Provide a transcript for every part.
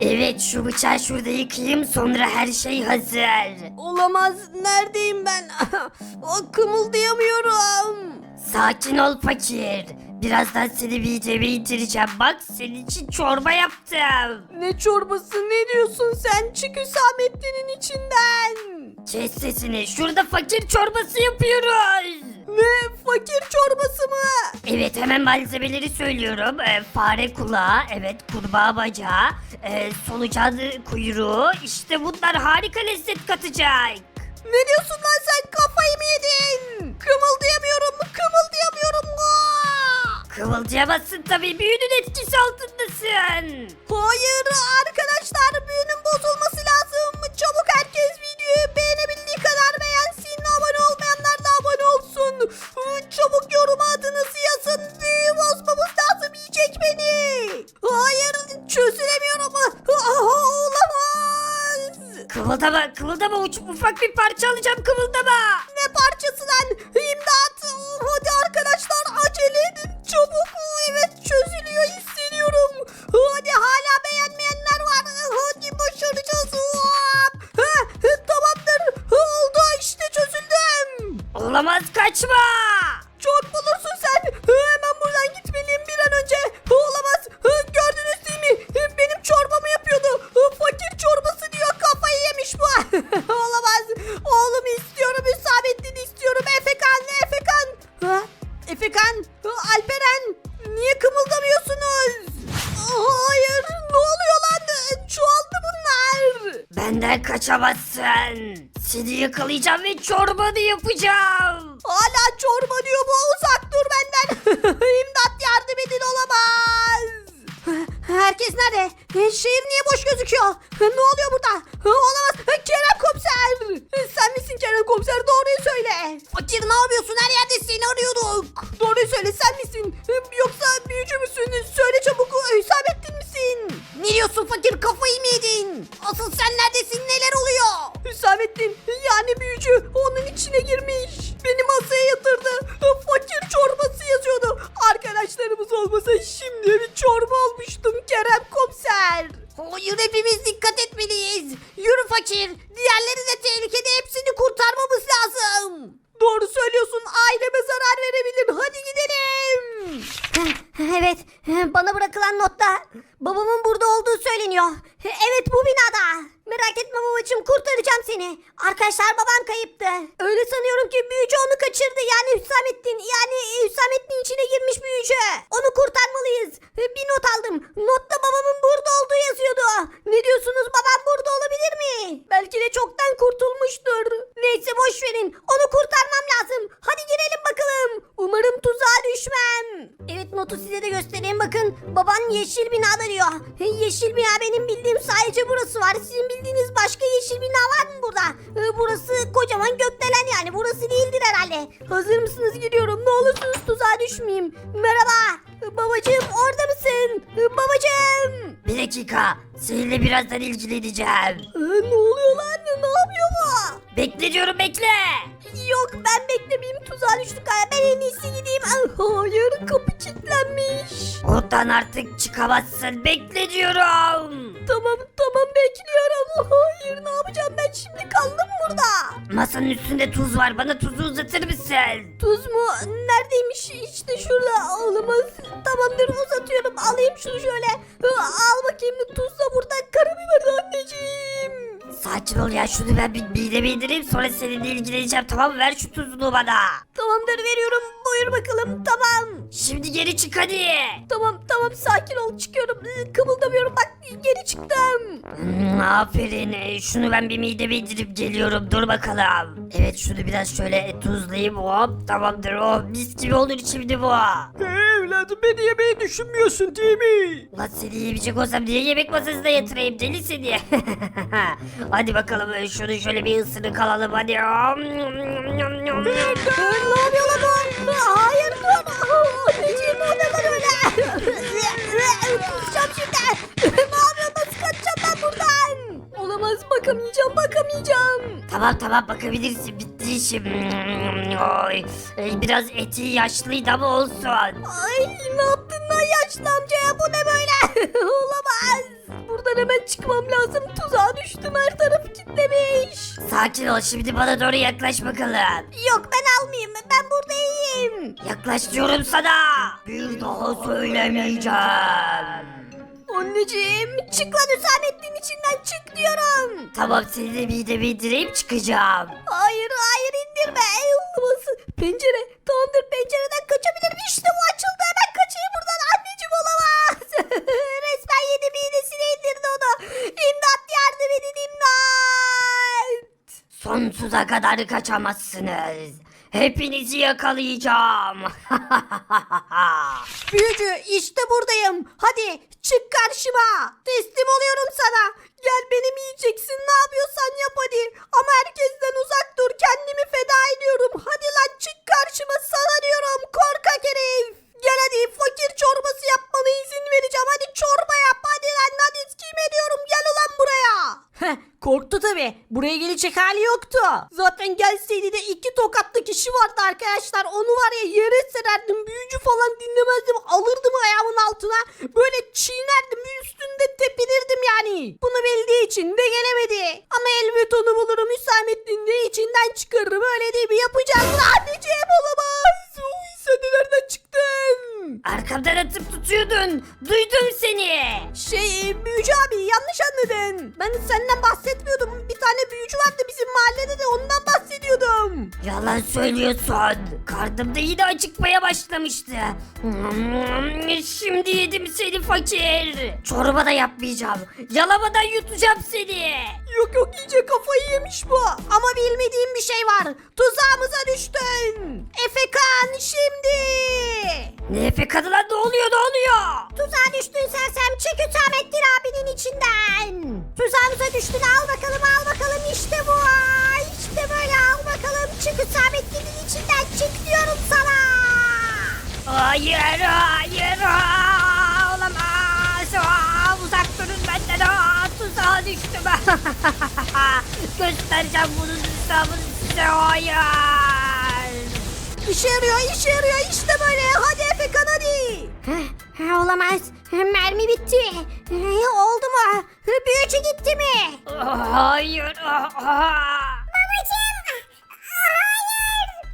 Evet şu bıçağı şurada yıkayayım sonra her şey hazır. Olamaz. Neredeyim ben? O kımıldayamıyorum. Sakin ol fakir. Birazdan seni mideme indireceğim. Bak senin için çorba yaptım. Ne çorbası ne diyorsun sen? Çık Hüsamettin'in içinden. Kes sesini. Şurada fakir çorbası yapıyoruz. Ne fakir çorbası mı? Evet hemen malzemeleri söylüyorum. Ee, fare kulağı, evet kurbağa bacağı, e, solucan kuyruğu. İşte bunlar harika lezzet katacak. Ne diyorsun lan sen kafayı mı yedin? Kımıldayamıyorum kımıldayamıyorum. Aa! Kıvıldayamazsın tabii büyünün etkisi altındasın. Hayır arkadaşlar büyünün bozulması yakalayacağım ve çorbanı yapacağım. Hala çorba diyor bu uzak dur benden. İmdat yardım edin olamaz. Herkes nerede? Şehir niye boş gözüküyor? Ne oluyor burada? Olamaz. Kerem komiser. Sen misin Kerem komiser? Doğruyu söyle. Fakir ne yapıyorsun? Her yerde seni arıyorduk. Doğruyu söyle sen misin? Yoksa büyücü müsün? Söyle çabuk. Hüsamettin misin? Ne diyorsun fakir? Kafayı mı yedin? Asıl sen neredesin? Neler oluyor? Hüsamettin yani büyücü onun içine girmiş. Beni masaya yatırdı. Fakir çorbası yazıyordu. Arkadaşlarımız olmasa şimdi bir çorba olmuştum Kerem komiser. Hayır hepimiz dikkat etmeliyiz. Yürü fakir. Diğerleri de tehlikede hepsini kurtarmamız lazım. Doğru söylüyorsun. Aileme zarar verebilir. Hadi gidelim. Evet, bana bırakılan notta babamın burada olduğu söyleniyor. Evet bu binada. Merak etme babacığım kurtaracağım seni. Arkadaşlar baban kayıptı. Öyle sanıyorum ki büyücü onu kaçırdı. Yani Hüsamettin. Yani Hüsamettin içine girmiş büyücü. Onu kurtarmalıyız. Bir not aldım. Notta babamın burada olduğu yazıyordu. Ne diyorsunuz babam burada olabilir mi? Belki de çoktan kurtulmuştur. Neyse boş verin. Onu kurtarmam lazım. Hadi girelim bakalım. Umarım tuzağa düşmem. Evet notu size de göstereyim bakın. Baban yeşil binada diyor. Yeşil bina benim bildiğim sadece burası var. Sizin bildiğiniz başka yeşil bina var mı burada? Ee, Burası kocaman gökdelen yani. Burası değildir herhalde. Hazır mısınız? Gidiyorum. Ne olursunuz tuzağa düşmeyeyim. Merhaba. Babacığım orada mısın? Babacığım. Bir dakika. Seninle birazdan ilgileneceğim. Ee, ne oluyor lan? Ne yapıyor bu? Bekle diyorum bekle. Yok ben beklemeyeyim tuzağa düştük. Ay, Ben en iyisi gideyim. Ay, Hayır kapı kilitlenmiş. Oradan artık çıkamazsın. Bekle diyorum. Tamam tamam bekliyorum. Hayır ne yapacağım ben şimdi kaldım burada. Masanın üstünde tuz var. Bana tuzu uzatır mısın? Tuz mu? Neredeymiş? İşte şurada. Olamaz. Tamamdır uzatıyorum. Alayım şunu şöyle. Hı, Al bakayım tuz da burada. Karabiber anneciğim. Sakin ol ya. Şunu ben bir mideme indireyim. Sonra seninle ilgileneceğim. Tamam mı? Ver şu tuzunu bana. Tamamdır veriyorum. Buyur bakalım. Tamam. Şimdi geri çık hadi. Tamam tamam sakin ol çıkıyorum. Hı, Kımıldamıyorum bak geri çıktım. Hmm, aferin. Ee, Şunu ben bir mideme indirip geliyorum. Dur bakalım. Evet şunu biraz şöyle tuzlayayım. Hop tamamdır. Oh mis gibi olur şimdi bu. Evladım beni yemeyi düşünmüyorsun değil mi? Ulan seni yiyecek olsam niye yemek masasına yatırayım delisin diye. hadi bakalım e, şunu şöyle bir ısırık alalım hadi. ne yapıyor lan bu? Hayır dur. Anneciğim ne lan öyle? Kusacağım şimdi. ne yapıyorsun? Nasıl kaçacağım ben buradan? Olamaz bakamayacağım bakamayacağım. tamam tamam bakabilirsin bitti işim. Oy. E, Biraz eti yaşlıydı ama olsun. Ay ne yaşlı amcaya bu ne böyle? Olamaz. Buradan hemen çıkmam lazım. Tuzağa düştüm her tarafı kilitlemiş. Sakin ol şimdi bana doğru yaklaş bakalım. Yok ben almayayım. Ben burada iyiyim. Yaklaş diyorum sana. Bir daha söylemeyeceğim. Anneciğim çık lan Hüsamettin içinden çık diyorum. Tamam seni de mideme indireyim çıkacağım. Hayır hayır indirme. Ey olması. Pencere. Tamamdır pencereden kaçabilirim. İşte bu Sonsuza kadar kaçamazsınız. Hepinizi yakalayacağım. Büyücü işte buradayım. Hadi çık karşıma. Teslim oluyorum sana. Gel benim yiyeceksin ne yapıyorsan yap hadi. Ama herkesten uzak dur kendimi feda ediyorum. Hadi lan çık karşıma sana diyorum korkak herif. Gel hadi fakir çorbası yapmana izin vereceğim. Hadi çorba yap hadi lan hadi kim ediyorum gel ulan buraya. Korktu tabi. Buraya gelecek hali yoktu. Zaten gelseydi de iki tokatlı kişi vardı arkadaşlar. Onu var ya yere sererdim. Büyücü falan dinlemezdim. Alırdım ayağımın altına. Böyle çiğnerdim. Üstünde tepinirdim yani. Bunu bildiği için de gelemedi. Ama elbet onu bulurum. Hüsamettin de içinden çıkarırım. Öyle değil mi? Yapacağız. Anneciğim olamaz. Uy, sen de nereden çıktın? Arkamdan atıp tutuyordun. Duydum seni. Şey büyücü abi yanlış anladın. Ben senden bahsetmiyordum. Bir tane büyücü vardı bizim mahallede de ondan bahsediyordum. Yalan söylüyorsun. Karnımda yine acıkmaya başlamıştı. Şimdi yedim seni fakir. Çorba da yapmayacağım. Yalamadan yutacağım seni. Yok yok iyice kafayı yemiş bu. Ama bilmediğim bir şey var. Tuzağımıza düştün. Efekan şimdi. Ne efe kadına ne oluyor ne oluyor? Tuzağa düştün sersem çek Hüsamettin abinin içinden. Tuzağımıza düştün al bakalım al bakalım işte bu. İşte böyle al bakalım çık Hüsamettin'in içinden çık diyorum sana. Hayır Göstereceğim bunun hesabını size. Hayır. İşe yarıyor işe yarıyor işte böyle. Hadi Efekan hadi. Olamaz. Mermi bitti. Oldu mu? Büyücü gitti mi? Hayır. Aa.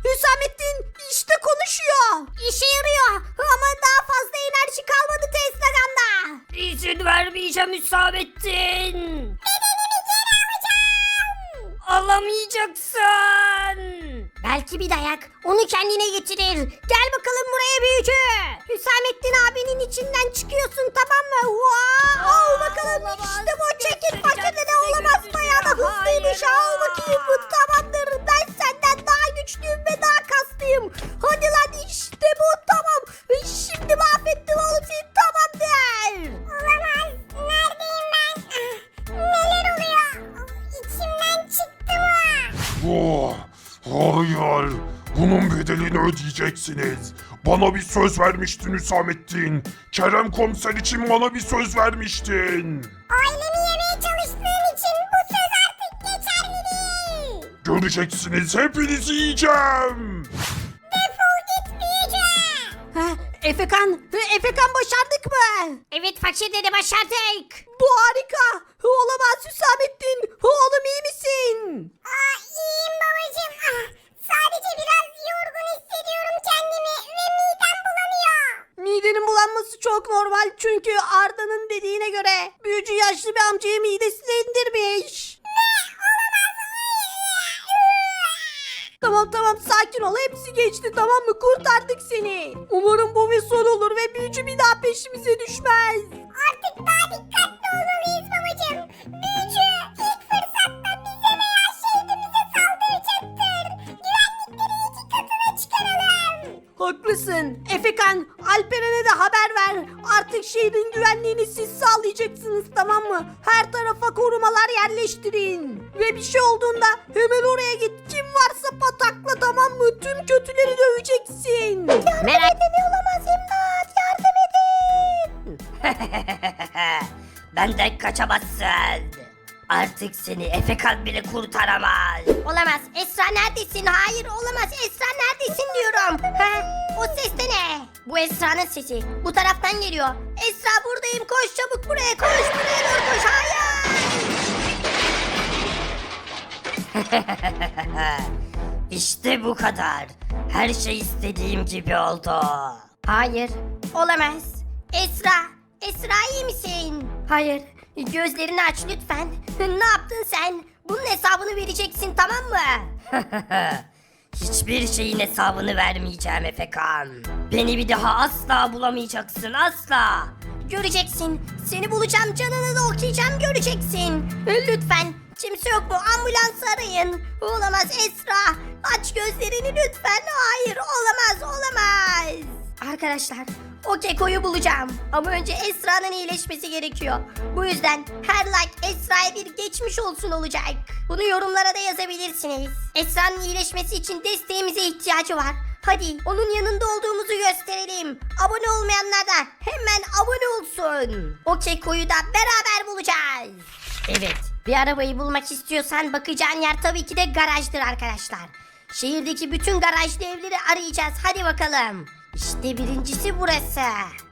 Hüsamettin işte konuşuyor. İşe yarıyor ama daha fazla enerji kalmadı Tesla'ganda. İzin vermeyeceğim Hüsamettin. Alamayacaksın. Belki bir dayak onu kendine getirir. Gel bakalım buraya büyücü. Hüsamettin abinin içinden çıkıyorsun tamam mı? Vaa, al bakalım olamaz. işte bu çekil paketine size olamaz bayağı da hızlıymış. Al bakayım bu tamamdır. Ben senden daha güçlüyüm ve daha kaslıyım. Hadi lan işte bu tamam. Şimdi mahvettim oğlum seni tamamdır. Olamaz. Oh, hayır. Bunun bedelini ödeyeceksiniz. Bana bir söz vermiştin Hüsamettin. Kerem komiser için bana bir söz vermiştin. Ailemi yemeye çalıştığın için bu söz artık geçerli değil. Göreceksiniz hepinizi yiyeceğim. Defol git büyücü. Efekan, Efekan başardık mı? Evet fakir dede başardık. Bu harika. Olamaz Hüsamettin. Oğlum iyi misin? Aa, iyiyim babacığım. Ah, sadece biraz yorgun hissediyorum kendimi ve midem bulanıyor. Midenin bulanması çok normal çünkü Arda'nın dediğine göre büyücü yaşlı bir amcayı midesine indirmiş. Tamam tamam sakin ol hepsi geçti tamam mı kurtardık seni. Umarım bu bir son olur ve büyücü bir daha peşimize düşmez. Artık daha dikkatli olmalıyız babacığım. Haklısın. Efekan, Alperen'e de haber ver. Artık şehrin güvenliğini siz sağlayacaksınız tamam mı? Her tarafa korumalar yerleştirin. Ve bir şey olduğunda hemen oraya git. Kim varsa patakla tamam mı? Tüm kötüleri döveceksin. Merak edin olamaz imdat. Yardım edin. Benden kaçamazsın. Artık seni Efekan bile kurtaramaz. Olamaz. Esra neredesin? Hayır olamaz. Esra neredesin diyorum. Ha? O ses de ne? Bu Esra'nın sesi. Bu taraftan geliyor. Esra buradayım. Koş çabuk buraya. Koş buraya doğru koş. Hayır. İşte bu kadar. Her şey istediğim gibi oldu. Hayır. Olamaz. Esra. Esra iyi misin? Hayır. Gözlerini aç lütfen. Ne yaptın sen? Bunun hesabını vereceksin tamam mı? Hiçbir şeyin hesabını vermeyeceğim Efekan. Beni bir daha asla bulamayacaksın asla. Göreceksin. Seni bulacağım canını da okuyacağım göreceksin. Lütfen. Kimse yok mu? Ambulans arayın. Olamaz Esra. Aç gözlerini lütfen. Hayır olamaz olamaz. Arkadaşlar o kekoyu bulacağım. Ama önce Esra'nın iyileşmesi gerekiyor. Bu yüzden her like Esra'ya bir geçmiş olsun olacak. Bunu yorumlara da yazabilirsiniz. Esra'nın iyileşmesi için desteğimize ihtiyacı var. Hadi onun yanında olduğumuzu gösterelim. Abone olmayanlar da hemen abone olsun. O kekoyu da beraber bulacağız. Evet bir arabayı bulmak istiyorsan bakacağın yer tabii ki de garajdır arkadaşlar. Şehirdeki bütün garajlı evleri arayacağız. Hadi bakalım. İşte birincisi burası.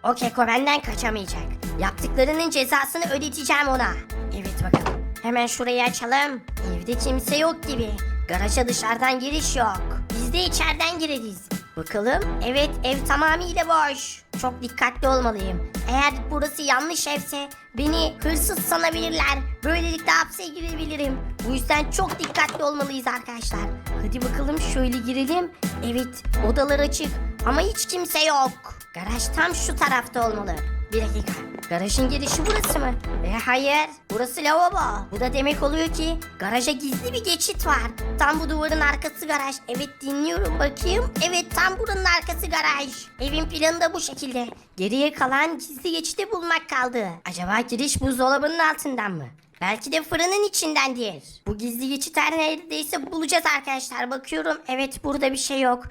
O keko benden kaçamayacak. Yaptıklarının cezasını ödeteceğim ona. Evet bakalım. Hemen şurayı açalım. Evde kimse yok gibi. Garaja dışarıdan giriş yok. Biz de içeriden gireriz. Bakalım. Evet ev tamamıyla boş. Çok dikkatli olmalıyım. Eğer burası yanlış evse beni hırsız sanabilirler. Böylelikle hapse girebilirim. Bu yüzden çok dikkatli olmalıyız arkadaşlar. Hadi bakalım şöyle girelim. Evet odalar açık ama hiç kimse yok. Garaj tam şu tarafta olmalı. Bir dakika. Garajın girişi burası mı? E hayır. Burası lavabo. Bu da demek oluyor ki garaja gizli bir geçit var. Tam bu duvarın arkası garaj. Evet dinliyorum bakayım. Evet tam buranın arkası garaj. Evin planı da bu şekilde. Geriye kalan gizli geçiti bulmak kaldı. Acaba giriş buzdolabının altından mı? Belki de fırının içindendir. Bu gizli geçit her neredeyse bulacağız arkadaşlar. Bakıyorum evet burada bir şey yok.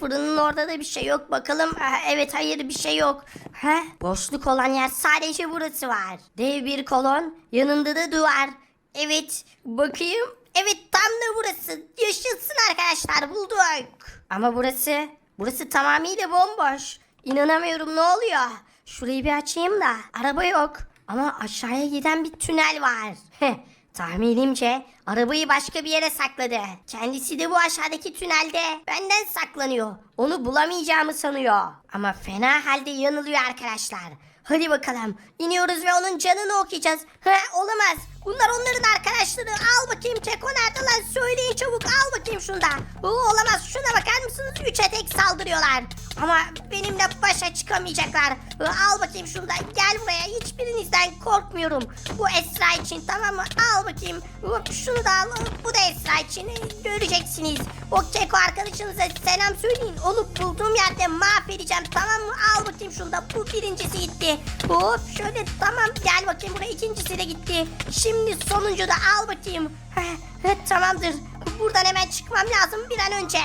Fırının orada da bir şey yok. Bakalım evet hayır bir şey yok. Ha, boşluk olan yer sadece burası var. Dev bir kolon yanında da duvar. Evet bakayım. Evet tam da burası. Yaşasın arkadaşlar bulduk. Ama burası burası tamamıyla bomboş. İnanamıyorum ne oluyor? Şurayı bir açayım da araba yok. Ama aşağıya giden bir tünel var. Tahminimce arabayı başka bir yere sakladı. Kendisi de bu aşağıdaki tünelde benden saklanıyor. Onu bulamayacağımı sanıyor. Ama fena halde yanılıyor arkadaşlar. Hadi bakalım iniyoruz ve onun canını okuyacağız. Ha, olamaz. Bunlar onların arkadaşları. Al bakayım Keko nerede lan? Söyleyin çabuk al bakayım şunda. Oo, olamaz. Şuna bakar mısınız? Üçe tek saldırıyorlar. Ama benimle başa çıkamayacaklar. Ee, Al bakayım şunda. Gel buraya. Hiçbirinizden korkmuyorum. Bu Esra için tamam mı? Al bakayım. Şunu da al. Bu da Esra için. Ee, Göreceksiniz. O Keko arkadaşınıza selam söyleyin. Onu bulduğum yerde mahvedeceğim. Tamam mı? Al bakayım şunda. Bu birincisi gitti. Hop şöyle tamam. Gel bakayım buraya. ikincisi de gitti. Şimdi sonuncu da al bakayım. Tamamdır. Buradan hemen çıkmam lazım bir an önce.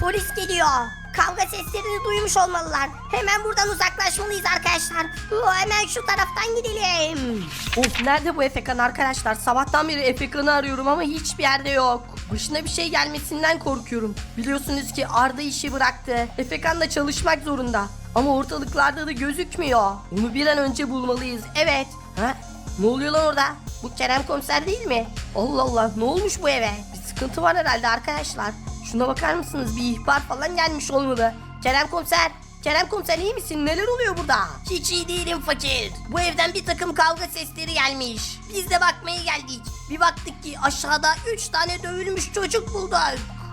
Polis geliyor. Kavga seslerini duymuş olmalılar. Hemen buradan uzaklaşmalıyız arkadaşlar. Hemen şu taraftan gidelim. Of nerede bu Efekan arkadaşlar? Sabahtan beri Efekan'ı arıyorum ama hiçbir yerde yok. Başına bir şey gelmesinden korkuyorum. Biliyorsunuz ki Arda işi bıraktı. Efekan da çalışmak zorunda. Ama ortalıklarda da gözükmüyor. Onu bir an önce bulmalıyız. Evet. Ha? Ne oluyor lan orada? Bu Kerem komiser değil mi? Allah Allah ne olmuş bu eve? Bir sıkıntı var herhalde arkadaşlar. Şuna bakar mısınız? Bir ihbar falan gelmiş olmalı. Kerem komiser Kerem komiser iyi misin? Neler oluyor burada? Hiç iyi değilim fakir. Bu evden bir takım kavga sesleri gelmiş. Biz de bakmaya geldik. Bir baktık ki aşağıda 3 tane dövülmüş çocuk bulduk.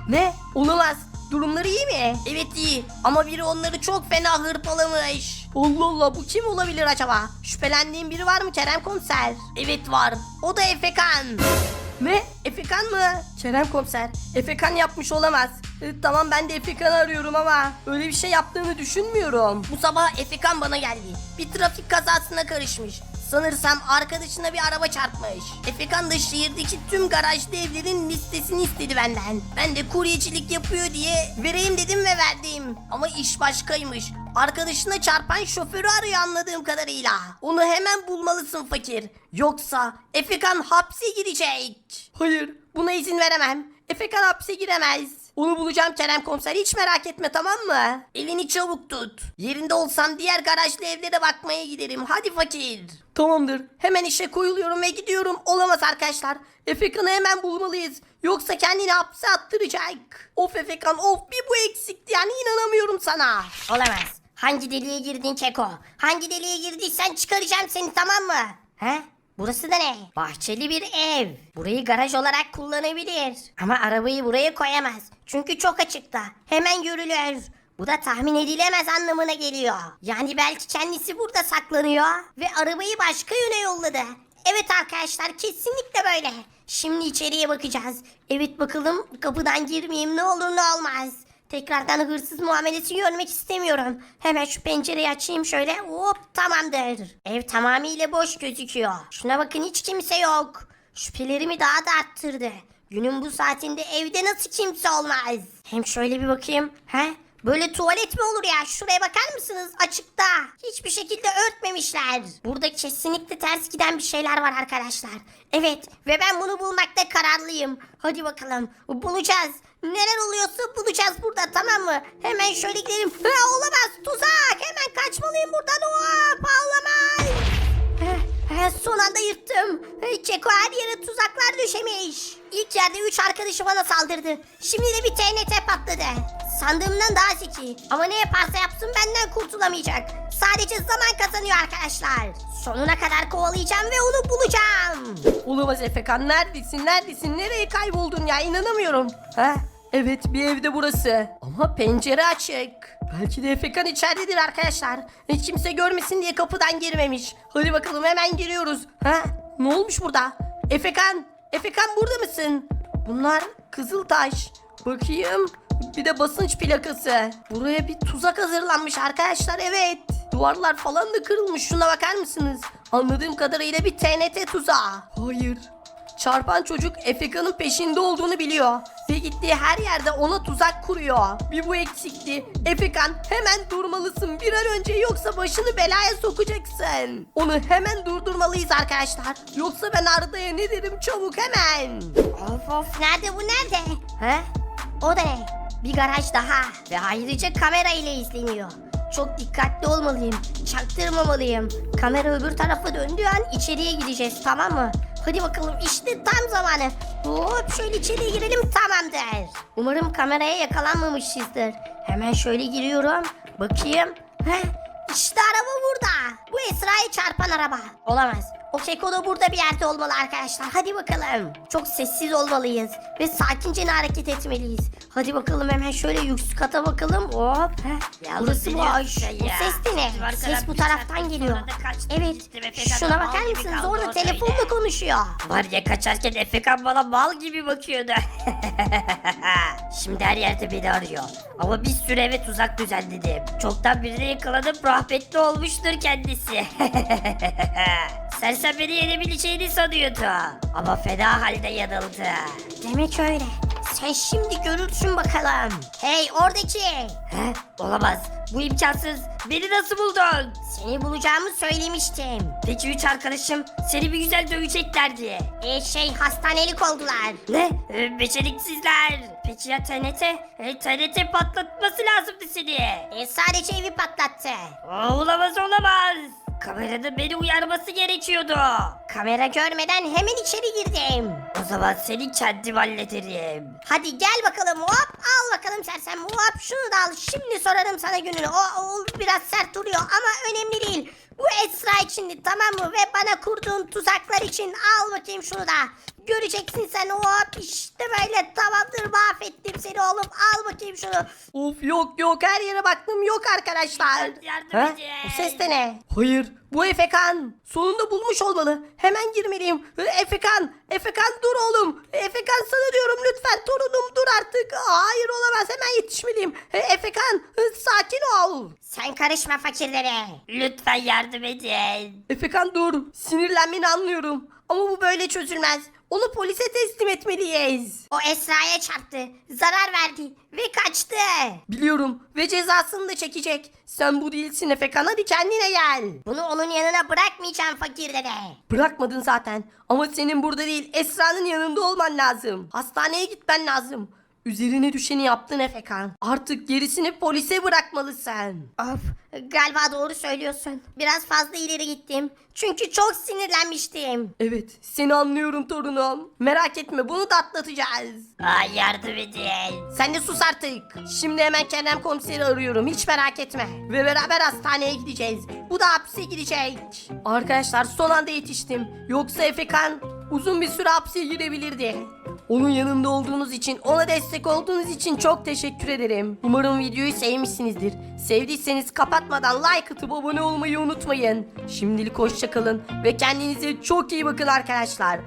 Ne? Olamaz. Durumları iyi mi? Evet iyi. Ama biri onları çok fena hırpalamış. Allah Allah bu kim olabilir acaba? Şüphelendiğin biri var mı Kerem komiser? Evet var. O da Efekan. Ne? Efekan mı? Kerem komiser. Efekan yapmış olamaz. E, tamam ben de Efekan'ı arıyorum ama öyle bir şey yaptığını düşünmüyorum. Bu sabah Efekan bana geldi. Bir trafik kazasına karışmış. Sanırsam arkadaşına bir araba çarpmış. Efekan da şehirdeki tüm garajlı evlerin listesini istedi benden. Ben de kuryecilik yapıyor diye vereyim dedim ve verdim. Ama iş başkaymış. Arkadaşına çarpan şoförü arıyor anladığım kadarıyla. Onu hemen bulmalısın fakir. Yoksa Efekan hapse girecek. Hayır buna izin veremem. Efekan hapse giremez. Onu bulacağım Kerem komiser hiç merak etme tamam mı? Elini çabuk tut. Yerinde olsam diğer garajlı evlere bakmaya giderim. Hadi fakir. Tamamdır. Hemen işe koyuluyorum ve gidiyorum. Olamaz arkadaşlar. Efekan'ı hemen bulmalıyız. Yoksa kendini hapse attıracak. Of Efekan of bir bu eksikti yani inanamıyorum sana. Olamaz. Hangi deliğe girdin Keko? Hangi deliğe girdiysen çıkaracağım seni tamam mı? He? Burası da ne? Bahçeli bir ev. Burayı garaj olarak kullanabilir. Ama arabayı buraya koyamaz. Çünkü çok açıkta. Hemen görülür. Bu da tahmin edilemez anlamına geliyor. Yani belki kendisi burada saklanıyor ve arabayı başka yöne yolladı. Evet arkadaşlar kesinlikle böyle. Şimdi içeriye bakacağız. Evet bakalım kapıdan girmeyeyim ne olur ne olmaz. Tekrardan hırsız muamelesi görmek istemiyorum. Hemen şu pencereyi açayım şöyle. Hop tamamdır. Ev tamamıyla boş gözüküyor. Şuna bakın hiç kimse yok. Şüphelerimi daha da arttırdı. Günün bu saatinde evde nasıl kimse olmaz? Hem şöyle bir bakayım. He? Böyle tuvalet mi olur ya? Şuraya bakar mısınız? Açıkta. Hiçbir şekilde örtmemişler. Burada kesinlikle ters giden bir şeyler var arkadaşlar. Evet ve ben bunu bulmakta kararlıyım. Hadi bakalım bulacağız. Neler oluyorsa bulacağız burada tamam mı? Hemen şöyle gidelim. Ha, olamaz tuzak. Hemen kaçmalıyım buradan. Hop olamaz. Heh, Son anda yırttım. Keko her yere tuzaklar düşemiş. İlk yerde 3 arkadaşı bana saldırdı. Şimdi de bir TNT patladı. Sandığımdan daha zeki. Ama ne yaparsa yapsın benden kurtulamayacak. Sadece zaman kazanıyor arkadaşlar. Sonuna kadar kovalayacağım ve onu bulacağım. Olamaz Efekan neredesin neredesin nereye kayboldun ya inanamıyorum. Ha? Evet bir evde burası ama pencere açık. Belki de Efekan içeridedir arkadaşlar. Hiç kimse görmesin diye kapıdan girmemiş. Hadi bakalım hemen giriyoruz. Ha? Ne olmuş burada? Efekan, Efekan burada mısın? Bunlar Kızıltaş. Bakayım. Bir de basınç plakası. Buraya bir tuzak hazırlanmış arkadaşlar evet. Duvarlar falan da kırılmış şuna bakar mısınız? Anladığım kadarıyla bir TNT tuzağı. Hayır. Çarpan çocuk Efeka'nın peşinde olduğunu biliyor. Ve gittiği her yerde ona tuzak kuruyor. Bir bu eksikti. Efekan hemen durmalısın bir an önce yoksa başını belaya sokacaksın. Onu hemen durdurmalıyız arkadaşlar. Yoksa ben Arda'ya ne derim çabuk hemen. Of of nerede bu nerede? He? O da ne? Bir garaj daha ve ayrıca kamera ile izleniyor. Çok dikkatli olmalıyım. Çaktırmamalıyım. Kamera öbür tarafa döndüğü an içeriye gireceğiz tamam mı? Hadi bakalım işte tam zamanı. Hop şöyle içeriye girelim tamamdır. Umarım kameraya yakalanmamışızdır. Hemen şöyle giriyorum. Bakayım. Heh, işte araba burada. Bu Esra'yı çarpan araba. Olamaz. O keko da burada bir yerde olmalı arkadaşlar. Hadi bakalım. Çok sessiz olmalıyız. Ve sakince hareket etmeliyiz. Hadi bakalım hemen şöyle yüksek kata bakalım. Hop. Heh. Yalnız Burası boş. sen O ya. ses de ne? Ses bu bir taraftan saat geliyor. sonra da kaçtı Evet. gitti ve Pekala Şuna bakar gibi mısınız? kaldı Orada orada telefonla öyle. konuşuyor. Var ya kaçarken Efekan bana mal gibi bakıyordu. Şimdi her yerde beni arıyor. Ama bir süre eve tuzak düzenledim. Çoktan birini yakaladım rahmetli olmuştur kendisi. Sersem beni yenebileceğini sanıyordu. Ama fena halde yanıldı. Demek öyle. Sen şimdi görürsün bakalım. Hey oradaki. He? Olamaz. Bu imkansız. Beni nasıl buldun? Seni bulacağımı söylemiştim. Peki üç arkadaşım seni bir güzel döveceklerdi. E şey hastanelik oldular. Ne? Ee, beceriksizler. Peki ya TNT? E, TNT patlatması lazımdı seni. E sadece evi patlattı. Aa, olamaz olamaz. Kameranın beni uyarması gerekiyordu. Kamera görmeden hemen içeri girdim. O zaman seni kendim hallederim. Hadi gel bakalım hop al bakalım sersem hop şunu da al şimdi sorarım sana gününü o, o biraz sert duruyor ama önemli değil. Bu Esra içindi tamam mı ve bana kurduğun tuzaklar için al bakayım şunu da. Göreceksin sen hop işte böyle tamamdır mahvettim seni oğlum al bakayım şunu. Of yok yok her yere baktım yok arkadaşlar. Yardım Ha? edin. Bu ses de ne? Hayır bu Efekan. Sonunda bulmuş olmalı. Hemen girmeliyim. Hı, Efekan. Efekan dur oğlum. Efekan sana diyorum lütfen torunum dur artık. Hayır olamaz hemen yetişmeliyim. Efekan hı, sakin ol. Sen karışma fakirlere. Lütfen yardım edin. Efekan dur. Sinirlenmeni anlıyorum. Ama bu böyle çözülmez. Onu polise teslim etmeliyiz. O Esra'ya çarptı. Zarar verdi ve kaçtı. Biliyorum ve cezasını da çekecek. Sen bu değilsin Efekan hadi kendine gel. Bunu onun yanına bırakmayacağım fakir dede. Bırakmadın zaten ama senin burada değil Esra'nın yanında olman lazım. Hastaneye gitmen lazım. Üzerine düşeni yaptın Efekan. Artık gerisini polise bırakmalısın. Of galiba doğru söylüyorsun. Biraz fazla ileri gittim. Çünkü çok sinirlenmiştim. Evet seni anlıyorum torunum. Merak etme bunu da atlatacağız. Aa, yardım edin. Sen de sus artık. Şimdi hemen Kerem komiseri arıyorum. Hiç merak etme. Ve beraber hastaneye gideceğiz. Bu da hapse gidecek. Arkadaşlar son anda yetiştim. Yoksa Efekan uzun bir süre hapse girebilirdi. Onun yanında olduğunuz için, ona destek olduğunuz için çok teşekkür ederim. Umarım videoyu sevmişsinizdir. Sevdiyseniz kapatmadan like atıp abone olmayı unutmayın. Şimdilik hoşçakalın ve kendinize çok iyi bakın arkadaşlar.